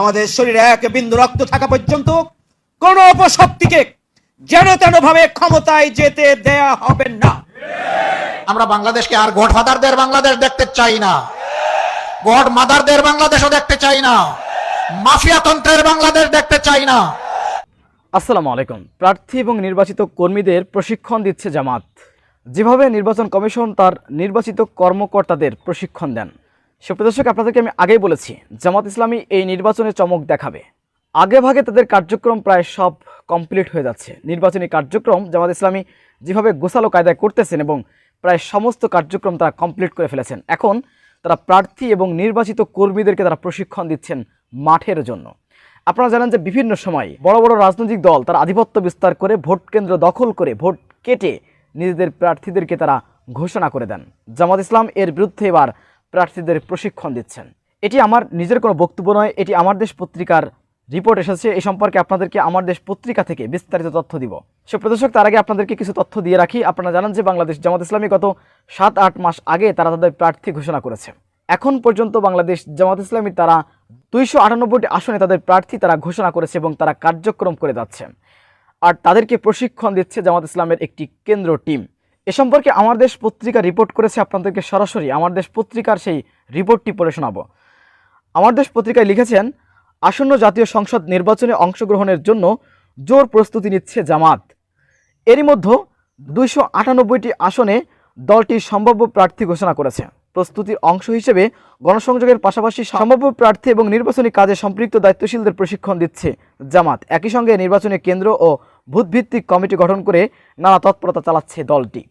আমাদের শরীরে এক বিন্দু রক্ত থাকা পর্যন্ত কোন অপশক্তিকে যেন তেন ভাবে ক্ষমতায় যেতে দেয়া হবে না। আমরা বাংলাদেশকে আর গডফাদারদের বাংলাদেশ দেখতে চাই না। গড মাদারদের বাংলাদেশও দেখতে চাই না। মাফিয়া তন্ত্রের বাংলাদেশ দেখতে চাই না। আসসালামু আলাইকুম। প্রার্থী এবং নির্বাচিত কর্মীদের প্রশিক্ষণ দিচ্ছে জামাত। যেভাবে নির্বাচন কমিশন তার নির্বাচিত কর্মকর্তাদের প্রশিক্ষণ দেন। সুপ্রদর্শক আপনাদেরকে আমি আগেই বলেছি, জামাত ইসলামী এই নির্বাচনে চমক দেখাবে। আগে ভাগে তাদের কার্যক্রম প্রায় সব কমপ্লিট হয়ে যাচ্ছে। নির্বাচনী কার্যক্রম জামাত ইসলামী যেভাবে গোসালো কায়দায় করতেছেন এবং প্রায় সমস্ত কার্যক্রম তারা কমপ্লিট করে ফেলেছেন, এখন তারা প্রার্থী এবং নির্বাচিত কর্মীদেরকে তারা প্রশিক্ষণ দিচ্ছেন মাঠের জন্য। আপনারা জানেন যে বিভিন্ন সময় বড় বড় রাজনৈতিক দল তার আধিপত্য বিস্তার করে ভোট কেন্দ্র দখল করে ভোট কেটে নিজেদের প্রার্থীদেরকে তারা ঘোষণা করে দেন। জামাত ইসলাম এর বিরুদ্ধে এবার প্রার্থীদের প্রশিক্ষণ দিচ্ছেন। এটি আমার নিজের কোনো বক্তব্য নয়, এটি আমার দেশ পত্রিকার রিপোর্ট এসেছে। এই সম্পর্কে আপনাদেরকে আমার দেশ পত্রিকা থেকে বিস্তারিত তথ্য দিব। সে প্রদর্শক তার আগে আপনাদেরকে কিছু তথ্য দিয়ে রাখি। আপনারা জানান যে বাংলাদেশ জামাত ইসলামী গত সাত, আট মাস আগে তারা তাদের প্রার্থী ঘোষণা করেছে। এখন পর্যন্ত বাংলাদেশ জামাত ইসলামী তারা দুইশো আটানব্বইটি আসনে তাদের প্রার্থী তারা ঘোষণা করেছে এবং তারা কার্যক্রম করে যাচ্ছে। আর তাদেরকে প্রশিক্ষণ দিচ্ছে জামাত ইসলামের একটি কেন্দ্র টিম। এ সম্পর্কে আমার দেশ পত্রিকা রিপোর্ট করেছে আপনাদেরকে সরাসরি। আমার দেশ পত্রিকার সেই রিপোর্টটি পড়ে শোনাবো। আমার দেশ পত্রিকায় লিখেছেন, আসন্ন জাতীয় সংসদ নির্বাচনে অংশগ্রহণের জন্য জোর প্রস্তুতি নিচ্ছে জামাত। এরই মধ্যে দুইশো আটানব্বইটি আসনে দলটি সম্ভাব্য প্রার্থী ঘোষণা করেছে। প্রস্তুতির অংশ হিসেবে গণসংযোগের পাশাপাশি সম্ভাব্য প্রার্থী এবং নির্বাচনী কাজে সম্পৃক্ত দায়িত্বশীলদের প্রশিক্ষণ দিচ্ছে জামাত। একই সঙ্গে নির্বাচনী কেন্দ্র ও ভূতভিত্তিক কমিটি গঠন করে নানা তৎপরতা চালাচ্ছে দলটি।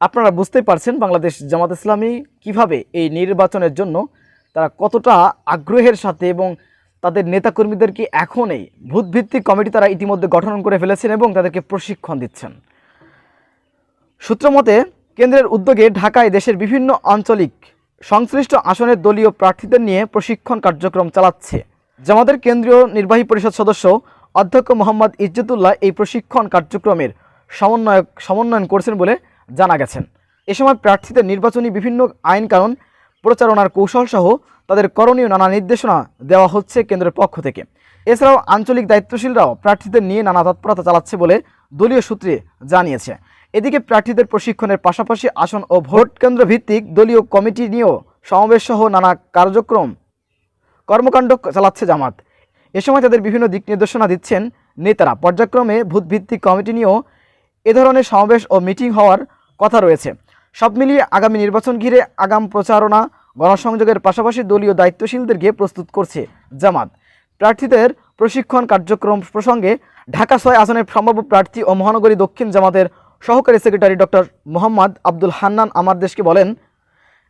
আপনারা বুঝতেই পারছেন বাংলাদেশ জামাত ইসলামী কীভাবে এই নির্বাচনের জন্য তারা কতটা আগ্রহের সাথে এবং তাদের নেতাকর্মীদেরকে এখনই ভূতভিত্তিক কমিটি তারা ইতিমধ্যে গঠন করে ফেলেছেন এবং তাদেরকে প্রশিক্ষণ দিচ্ছেন? সূত্রমতে কেন্দ্রের উদ্যোগে ঢাকায় দেশের বিভিন্ন আঞ্চলিক সংশ্লিষ্ট আসনের দলীয় প্রার্থীদের নিয়ে প্রশিক্ষণ কার্যক্রম চালাচ্ছে। জামাতের কেন্দ্রীয় নির্বাহী পরিষদ সদস্য অধ্যক্ষ মোহাম্মদ ইজ্জতুল্লাহ এই প্রশিক্ষণ কার্যক্রমের সমন্বয়ক সমন্বয়ন করছেন বলে জানা গেছেন। এ সময় প্রার্থীদের নির্বাচনী বিভিন্ন আইন কানুন, প্রচারণার কৌশল সহ তাদের করণীয় নানা নির্দেশনা দেওয়া হচ্ছে কেন্দ্রের পক্ষ থেকে। এছাড়াও আঞ্চলিক দায়িত্বশীলরাও প্রার্থীদের নিয়ে নানা তৎপরতা চালাচ্ছে বলে দলীয় সূত্রে জানিয়েছে। এদিকে প্রার্থীদের প্রশিক্ষণের পাশাপাশি আসন ও ভোট কেন্দ্র ভিত্তিক দলীয় কমিটি নিয়েও সমাবেশ সহ নানা কার্যক্রম কর্মকাণ্ড চালাচ্ছে জামাত। এ সময় তাদের বিভিন্ন দিক নির্দেশনা দিচ্ছেন নেতারা। পর্যায়ক্রমে ভূতভিত্তিক কমিটি নিয়েও এ ধরনের সমাবেশ ও মিটিং হওয়ার কথা রয়েছে। সব মিলিয়ে আগামী নির্বাচন ঘিরে আগাম প্রচারণা গণসংযোগের পাশাপাশি দলীয় দায়িত্বশীলদেরকে প্রস্তুত করছে জামাত। প্রার্থীদের প্রশিক্ষণ কার্যক্রম প্রসঙ্গে ঢাকা ছয় আসনের সম্ভাব্য প্রার্থী ও মহানগরী দক্ষিণ জামাতের সহকারী সেক্রেটারি ডক্টর মোহাম্মদ আব্দুল হান্নান আমার দেশকে বলেন,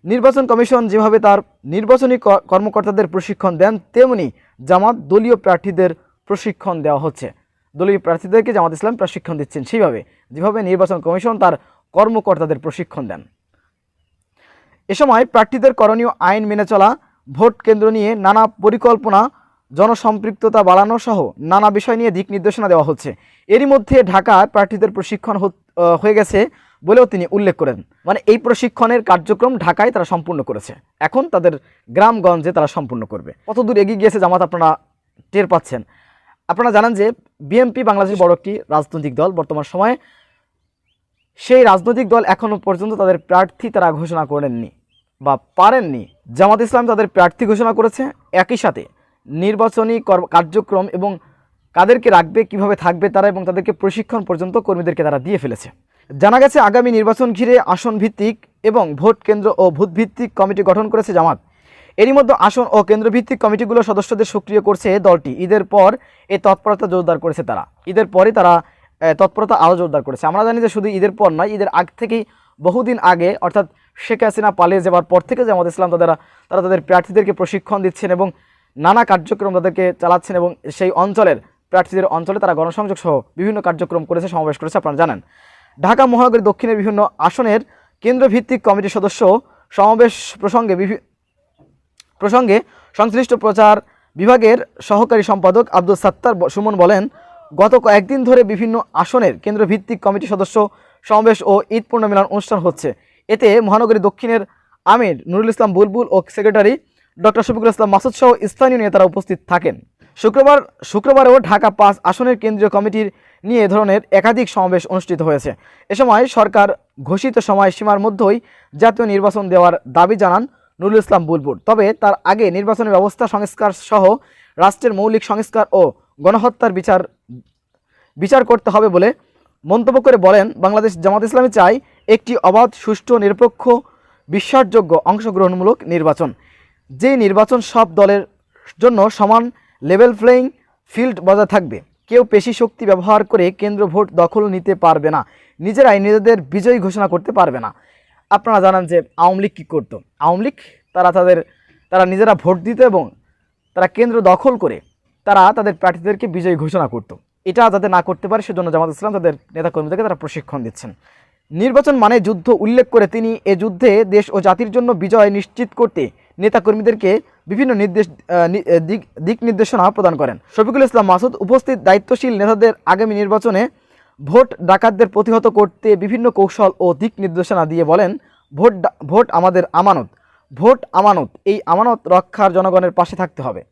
নির্বাচন কমিশন যেভাবে তার নির্বাচনী কর্মকর্তাদের প্রশিক্ষণ দেন, তেমনি জামাত দলীয় প্রার্থীদের প্রশিক্ষণ দেওয়া হচ্ছে। দলীয় প্রার্থীদেরকে জামাত ইসলাম প্রশিক্ষণ দিচ্ছেন সেইভাবে। যেভাবে নির্বাচন কমিশন তার কর্মকর্তাদের প্রশিক্ষণ দেন। এ সময় প্রার্থীদের করণীয় আইন মেনে চলা, ভোট কেন্দ্র নিয়ে নানা পরিকল্পনা, জনসম্পৃক্ততা বাড়ানো সহ নানা বিষয় নিয়ে দিক নির্দেশনা দেওয়া হচ্ছে। এরই মধ্যে ঢাকায় প্রার্থীদের প্রশিক্ষণ হয়ে গেছে বলেও তিনি উল্লেখ করেন। মানে এই প্রশিক্ষণের কার্যক্রম ঢাকায় তারা সম্পূর্ণ করেছে। এখন তাদের গ্রামগঞ্জে তারা সম্পূর্ণ করবে। কত দূর এগিয়ে গিয়েছে জামাত আপনারা টের পাচ্ছেন। আপনারা জানেন যে বিএনপি বাংলাদেশের বড় একটি রাজনৈতিক দল বর্তমান সময়ে সেই রাজনৈতিক দল এখনও পর্যন্ত তাদের প্রার্থী তারা ঘোষণা করেননি বা পারেননি। জামাত ইসলাম তাদের প্রার্থী ঘোষণা করেছে। একই সাথে নির্বাচনী কর- কার্যক্রম এবং কাদেরকে রাখবে, কীভাবে থাকবে তারা এবং তাদেরকে প্রশিক্ষণ পর্যন্ত কর্মীদেরকে তারা দিয়ে ফেলেছে। জানা গেছে, আগামী নির্বাচন ঘিরে আসন ভিত্তিক এবং ভোট কেন্দ্র ও ভূত ভিত্তিক কমিটি গঠন করেছে জামাত। এরই মধ্যে আসন ও কেন্দ্রভিত্তিক কমিটিগুলো সদস্যদের সক্রিয় করছে দলটি। ঈদের পর এ তৎপরতা জোরদার করেছে তারা। ঈদের পরে তারা তৎপরতা আরও জোরদার করেছে। আমরা জানি যে শুধু ঈদের পর নয়, ঈদের আগ থেকেই বহুদিন আগে, অর্থাৎ শেখ হাসিনা পালিয়ে যাওয়ার পর থেকে জামাত ইসলাম তাদের, তারা তাদের প্রার্থীদেরকে প্রশিক্ষণ দিচ্ছেন এবং নানা কার্যক্রম তাদেরকে চালাচ্ছেন এবং সেই অঞ্চলের প্রার্থীদের অঞ্চলে তারা গণসংযোগ সহ বিভিন্ন কার্যক্রম করেছে, সমাবেশ করেছে, আপনারা জানেন। ঢাকা মহানগরী দক্ষিণের বিভিন্ন আসনের কেন্দ্রভিত্তিক কমিটির সদস্য সমাবেশ প্রসঙ্গে প্রসঙ্গে সংশ্লিষ্ট প্রচার বিভাগের সহকারী সম্পাদক আব্দুল সাত্তার সুমন বলেন গত কয়েকদিন ধরে বিভিন্ন আসনের কেন্দ্রভিত্তিক কমিটি সদস্য সমাবেশ ও ঈদ পূর্ণ মিলন অনুষ্ঠান হচ্ছে। এতে মহানগরী দক্ষিণের আমির নুরুল ইসলাম বুলবুল ও সেক্রেটারি ডক্টর শফিকুল ইসলাম মাসুদ সহ স্থানীয় নেতারা উপস্থিত থাকেন। শুক্রবার, শুক্রবারেও ঢাকা পাঁচ আসনের কেন্দ্রীয় কমিটির নিয়ে ধরনের একাধিক সমাবেশ অনুষ্ঠিত হয়েছে। এ সময় সরকার ঘোষিত সময়সীমার মধ্যেই জাতীয় নির্বাচন দেওয়ার দাবি জানান নুরুল ইসলাম বুলবুল। তবে তার আগে নির্বাচনের ব্যবস্থা সংস্কার সহ রাষ্ট্রের মৌলিক সংস্কার ও গণহত্যার বিচার বিচার করতে হবে বলে মন্তব্য করে বলেন, বাংলাদেশ জামাত ইসলামী চাই একটি অবাধ, সুষ্ঠু, নিরপেক্ষ, বিশ্বাসযোগ্য অংশগ্রহণমূলক নির্বাচন। যে নির্বাচন সব দলের জন্য সমান লেভেল প্লেয়িং ফিল্ড বজায় থাকবে। কেউ পেশি শক্তি ব্যবহার করে কেন্দ্র ভোট দখল নিতে পারবে না। নিজেরাই নিজেদের বিজয়ী ঘোষণা করতে পারবে না। আপনারা জানান যে আওয়ামী লীগ কী করতো? আওয়ামী লীগ, তারা তাদের, তারা নিজেরা ভোট দিত এবং তারা কেন্দ্র দখল করে তারা তাদের প্রার্থীদেরকে বিজয়ী ঘোষণা করত। এটা যাতে না করতে পারে, সেজন্য জামাত ইসলাম তাদের নেতাকর্মীদেরকে তারা প্রশিক্ষণ দিচ্ছেন। নির্বাচন মানে যুদ্ধ উল্লেখ করে তিনি এ যুদ্ধে দেশ ও জাতির জন্য বিজয় নিশ্চিত করতে নেতাকর্মীদেরকে বিভিন্ন নির্দেশ দিক নির্দেশনা প্রদান করেন। শফিকুল ইসলাম মাসুদ উপস্থিত দায়িত্বশীল নেতাদের আগামী নির্বাচনে ভোট ডাকাতদের প্রতিহত করতে বিভিন্ন কৌশল ও দিক নির্দেশনা দিয়ে বলেন, ভোট ভোট আমাদের আমানত। ভোট আমানত। এই আমানত রক্ষার জনগণের পাশে থাকতে হবে।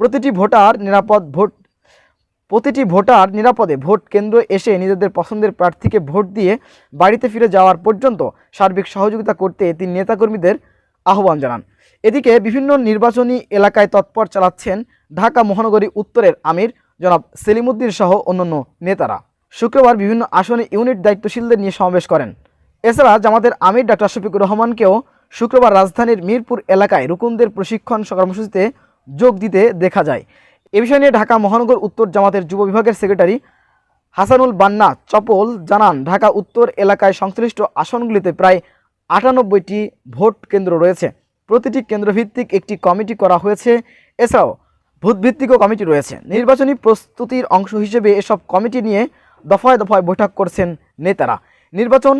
প্রতিটি ভোটার নিরাপদ ভোট ভোটার নিরাপদে ভোট কেন্দ্র এসে নিজেদের পছন্দের প্রার্থীকে ভোট দিয়ে বাড়িতে ফিরে যাওয়ার পর্যন্ত সার্বিক সহযোগিতা করতে তিনি নেতাকর্মীদের আহ্বান জানান। এদিকে বিভিন্ন নির্বাচনী এলাকায় তৎপর চালাচ্ছেন ঢাকা মহানগরী উত্তরের আমির জনাব সেলিমুদ্দিন সহ অন্যান্য নেতারা। শুক্রবার বিভিন্ন আসনে ইউনিট দায়িত্বশীলদের নিয়ে সমাবেশ করেন। এছাড়া জামাতের আমির ডাক্তার শফিকুর রহমানকেও শুক্রবার রাজধানীর মিরপুর এলাকায় রুকুনদের প্রশিক্ষণ কর্মসূচিতে যোগ দিতে দেখা যায়। এ বিষয় নিয়ে ঢাকা মহানগর উত্তর জামাতের যুব বিভাগের সেক্রেটারি হাসানুল বান্না চপল জানান, ঢাকা উত্তর এলাকায় সংশ্লিষ্ট আসনগুলিতে প্রায় আটানব্বইটি ভোট কেন্দ্র রয়েছে। প্রতিটি কেন্দ্রভিত্তিক একটি কমিটি করা হয়েছে। এছাড়াও ভূতভিত্তিকও কমিটি রয়েছে। নির্বাচনী প্রস্তুতির অংশ হিসেবে এসব কমিটি নিয়ে দফায় দফায় বৈঠক করছেন নেতারা। নির্বাচন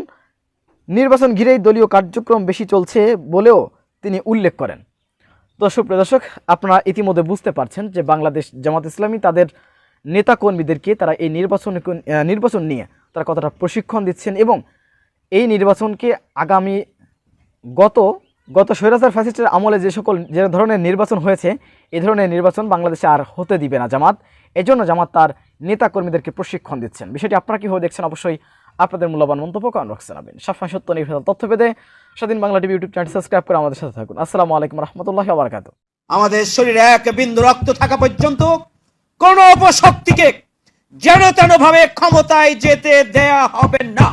নির্বাচন ঘিরেই দলীয় কার্যক্রম বেশি চলছে বলেও তিনি উল্লেখ করেন। দর্শক প্রদর্শক আপনারা ইতিমধ্যে বুঝতে পারছেন যে বাংলাদেশ জামাত ইসলামী তাদের নেতাকর্মীদেরকে তারা এই নির্বাচন নির্বাচন নিয়ে তারা কতটা প্রশিক্ষণ দিচ্ছেন এবং এই নির্বাচনকে আগামী গত গত স্বৈরাচার ফ্যাসিস্টের আমলে যে সকল, যে ধরনের নির্বাচন হয়েছে এই ধরনের নির্বাচন বাংলাদেশে আর হতে দিবে না জামাত। এজন্য জামাত তার নেতাকর্মীদেরকে প্রশিক্ষণ দিচ্ছেন। বিষয়টি আপনারা কীভাবে দেখছেন অবশ্যই আপনাদের মূল্যবান মন্তব্য কমেন্ট বক্সে জানাবেন। সবসময় সত্য নির্ভর তথ্য পেতে Swadhin Bangla TV YouTube channel subscribe করে আমাদের সাথে থাকুন। আসসালামু আলাইকুম রহমতুল্লাহ আবরকাত আমাদের শরীরে এক বিন্দু রক্ত থাকা পর্যন্ত কোন অপশক্তিকে যেন তেন ভাবে ক্ষমতায় যেতে দেয়া হবে না।